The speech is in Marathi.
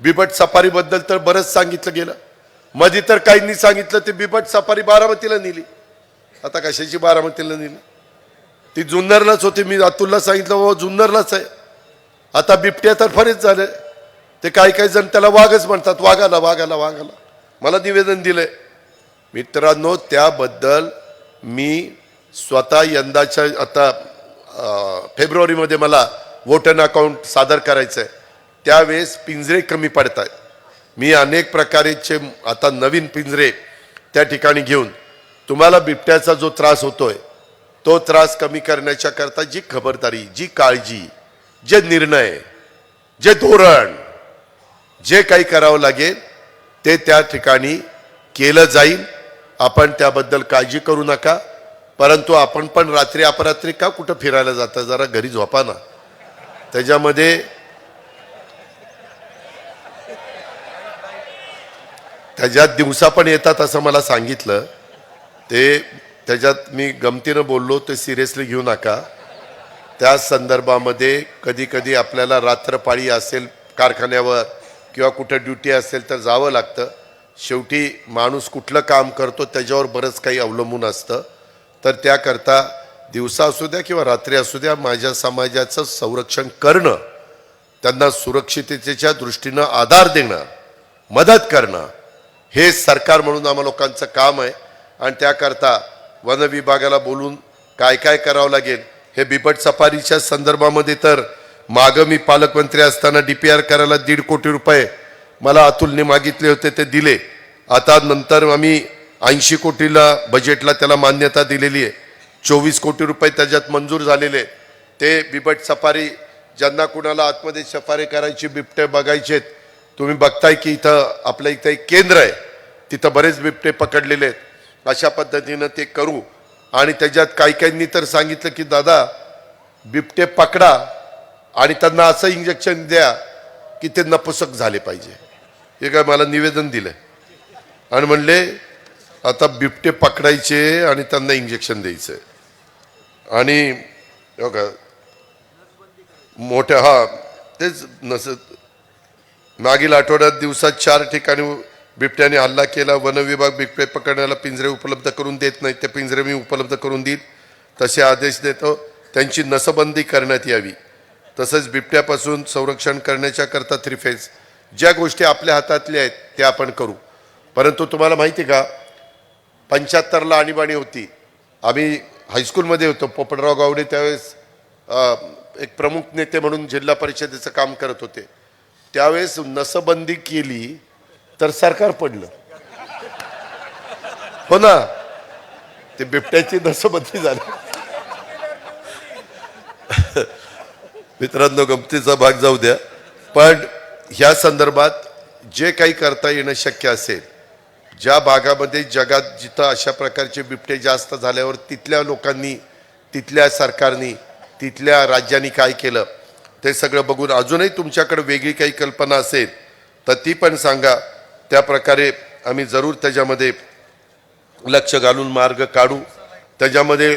बिबट सफारीबद्दल तर बरंच सांगितलं गेलं. मध्ये तर काहींनी सांगितलं ते बिबट सफारी बारामतीला नेली. आता कशाची बारामतीला नेली? ती जुन्नरलाच होती मी अतुलला सांगितलं हो जुन्नरलाच आहे. आता बिबट्या तर फरेच झाले. ते काही काही जण त्याला वाघच म्हणतात वाघाला वाघाला वाघाला. मला निवेदन दिलंय. मित्रांनो त्याबद्दल मी स्वतः यंदाच्या आता फेब्रुवारीमध्ये मला वोटन अकाउंट सादर करायचं आहे त्यावेळेस पिंजरे कमी पडत आहेत मी अनेक प्रकारेचे आता नवीन पिंजरे त्या ठिकाणी घेऊन तुम्हाला बिबट्याचा जो त्रास होतोय तो त्रास कमी करण्याच्या करता जी खबरदारी जी काळजी जे निर्णय जे धोरण जे काही करावं लागेल ते त्या ठिकाणी केलं जाईल. आपण त्याबद्दल काळजी करू नका. परंतु आपण पण रात्री अपरात्री का कुठं फिरायला जाता? जरा घरी झोपा ना. त्याच्यामध्ये त्याच्यात दिवसा पण येतात असं मला सांगितलं ते त्याच्यात मी गमतीनं बोललो ते सिरियसली घेऊ नका. त्या संदर्भामध्ये कधी कधी आपल्याला रात्रपाळी असेल कारखान्यावर किंवा कुठं ड्युटी असेल तर जावं लागतं. शेवटी माणूस कुठलं काम करतो त्याच्यावर बरंच काही अवलंबून असतं. तर त्याकरता दिवसा असू द्या किंवा रात्री असू द्या माझ्या समाजाचं संरक्षण करणं त्यांना सुरक्षिततेच्या दृष्टीनं आधार देणं मदत करणं हे सरकार म्हणून आम्हा लोकांचं काम आहे. आणि त्याकरता वन विभागाला बोलून काय काय करावं लागेल हे बिबट सफारीच्या संदर्भामध्ये तर मागं मी पालकमंत्री असताना डी पी आर करायला दीड कोटी रुपये मला अतुलने मागितले होते ते दिले. आता नंतर आम्ही ऐंशी कोटीला बजेटला त्याला मान्यता दिलेली आहे. चोवीस कोटी रुपये त्याच्यात मंजूर झालेले ते बिबट सफारी ज्यांना कुणाला आतमध्ये सफारी करायची बिबटे बघायचेत तुम्ही बघताय की इथं आपल्या इथं एक केंद्र आहे. तिथं बरेच बिबटे पकडलेले आहेत. अशा पद्धतीनं ते करू. आणि त्याच्यात काही काहींनी तर सांगितलं की दादा बिबटे पकडा आणि त्यांना असं इंजेक्शन द्या की ते नपुसक झाले पाहिजे. हे काय मला निवेदन दिलं आणि म्हणले आता बिबटे पकडायचे आणि त्यांना इंजेक्शन द्यायचं आणि हो का मोठ्या हा तेच नसत मागील आठवड्यात दिवसात चार ठिकाणी बिबट्याने हल्ला केला. वन विभाग बिबटे पकडण्याला पिंजरे उपलब्ध करून देत नाहीत ते पिंजरे मी उपलब्ध करून देईल तसे आदेश देतो त्यांची नसबंदी करण्यात यावी. तसंच बिबट्यापासून संरक्षण करण्याच्या करता थ्रीफेज ज्या गोष्टी आपल्या हातातल्या आहेत त्या आपण करू. परंतु तुम्हाला माहिती आहे का? पंच्याहत्तरला आणीबाणी होती. आम्ही हायस्कूलमध्ये होतो. पोपटराव गावडे त्यावेळेस एक प्रमुख नेते म्हणून जिल्हा परिषदेचं काम करत होते. त्यावेळेस नसबंदी केली तर सरकार पडलं. हो ना? ते बिबट्याची नसबंदी झाली. मित्रांनो गमतीचा भाग जाऊ द्या. पण ह्या संदर्भात जे काही करता येणं शक्य असेल ज्या भागामध्ये जगात जिथं अशा प्रकारचे बिबटे जास्त झाल्यावर तिथल्या लोकांनी तिथल्या सरकारनी तिथल्या राज्यांनी काय केलं ते सगळं बघून अजूनही तुमच्याकडे वेगळी काही कल्पना असेल तर ती पण सांगा. त्या प्रकारे आम्ही जरूर त्याच्यामध्ये लक्ष घालून मार्ग काढू. त्याच्यामध्ये